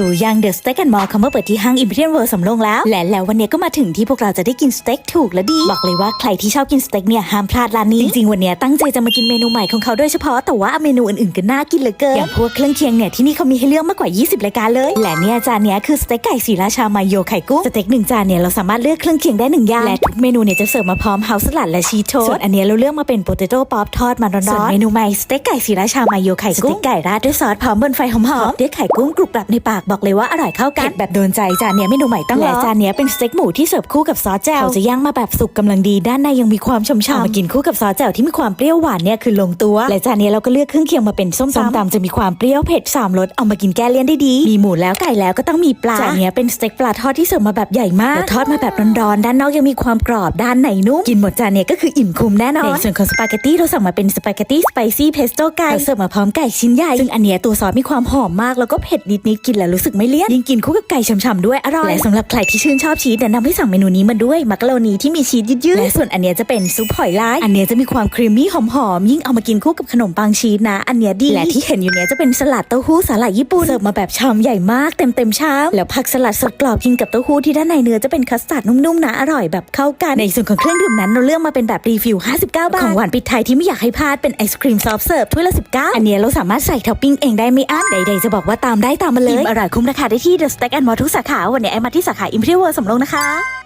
รู้ยังเดอะสเต็กแอนด์มอลล์เขามาเปิดที่ห้างอิมพีเรียลเวิร์สำโรงแล้ว และแล้ววันนี้ก็มาถึงที่พวกเราจะได้กินสเต็กถูกและดี บอกเลยว่าใครที่ชอบกินสเต็กเนี่ยห้ามพลาดร้านนี้ จริงๆ วันนี้ตั้งใจจะมากินเมนูใหม่ของเขาโดยเฉพาะ แต่ว่าเมนูอื่นๆก็น่ากินเหลือเกิน อย่างพวกเครื่องเคียงเนี่ยที่นี่เขามีให้เลือกมากกว่า 20 รายการเลย และเนี่ยจานนี้คือสเต็กไก่สีราชามาโยไข่กุ้ง สเต็กหนึ่งจานเนี่ยเราสามารถเลือกเครื่องเคียงได้หนึ่งอย่าง และทุกเมนูเนี่ยจะเสิร์ฟมาพร้อมเฮาส์สลัดและชีสโทสต์ส่วนอันนี้เราเลือกมาเป็นโปเตโต้ป๊อปทอดมาร้อนๆส่วนเมนูใหม่สเต็กไก่สีราชามาโยไข่กุ้งสเต็กไก่ราดด้วยซอสพร้อมบนไฟหอมๆด้วยไข่กุ้งกรุบกรับในปากบอกเลยว่าอร่อยเข้ากันเผ็ดแบบโดนใจจานเนี้ยเมนูใหม่ต้องและจานเนี้ยเป็นสเต็กหมูที่เสิร์ฟคู่กับซอสแจ่วเขาจะย่างมาแบบสุกกำลังดีด้านในยังมีความฉ่ำๆมากินคู่กับซอสแจ่วที่มีความเปรี้ยวหวานเนี่ยคือลงตัว และจานเนี้ยเราก็เลือกเครื่องเคียงมาเป็นส้มตำตำจะมีความเปรี้ยวเผ็ดสามรสเอามากินแก้เลี่ยนได้ดี มีหมูแล้วไก่แล้วก็ต้องมีปลาจานเนี้ยเป็นสเต็กปลาทอดที่เสิร์ฟมาแบบใหญ่มากและทอดมาแบบร้อนๆด้านนอกยังมีความกรอบด้านในนุ่มกินหมดจานเนี้ยก็คืออิ่มคุ้มแน่นอนในส่วนของสปาเกตตี้เราสั่งมาเป็นสปาเกตตี้สไปซี่เพสโต้ไก่เสิร์ฟมาพร้อมไก่ชิ้นใหญ่ซึ่งอันเนี้ยตัวซอสมีความหอมมากแล้วก็เผ็ดนิดๆกินแล้วรู้สึกไม่เลี่ยนยิ่งกินคู่กับไก่ฉ่ำๆด้วยอร่อยและสำหรับใครที่ชื่นชอบชีสแนะนำให้สั่งเมนูนี้มาด้วยมักกะโรนีที่มีชีสยืดๆและส่วนอันเนี้ยจะเป็นซุปหอยลายอันเนี้ยจะมีความครีมมี่หอมๆยิ่งเอามากินคู่กับขนมปังชีสนะ อันเนี้ยดีและที่เห็นอยู่เนี้ยจะเป็นสลัดเต้าหู้สาหร่ายญี่ปุ่นเสิร์ฟมาแบบชามใหญ่มากเต็มเต็มๆชามแล้วผักสลัดสดกรอบกินกับเต้าหู้ที่ด้านในเนื้อจะเป็นคัสตาร์ดนุ่มๆนะอร่อยแบบเข้ากันในส่วนของเครื่องดื่มนั้นเราเลือกมาเป็นแบบรีฟิล59 บาทของหวานปิดท้ายที่ไม่อยากให้พลาดเป็นไอศครีมซอฟต์เสิร์ฟถ้วยละ19อันเนี้ยเราสามารถใส่ท็อปปิ้งเองได้ไม่อั้นใดๆจะบอกว่าตามได้ตามมาเลยอิ่มอร่อยคุ้มราคาได้ที่ The Stack and Mall ทุกสาขา วันนี้ไอมาที่สาขา Imperial World สำโรงนะคะ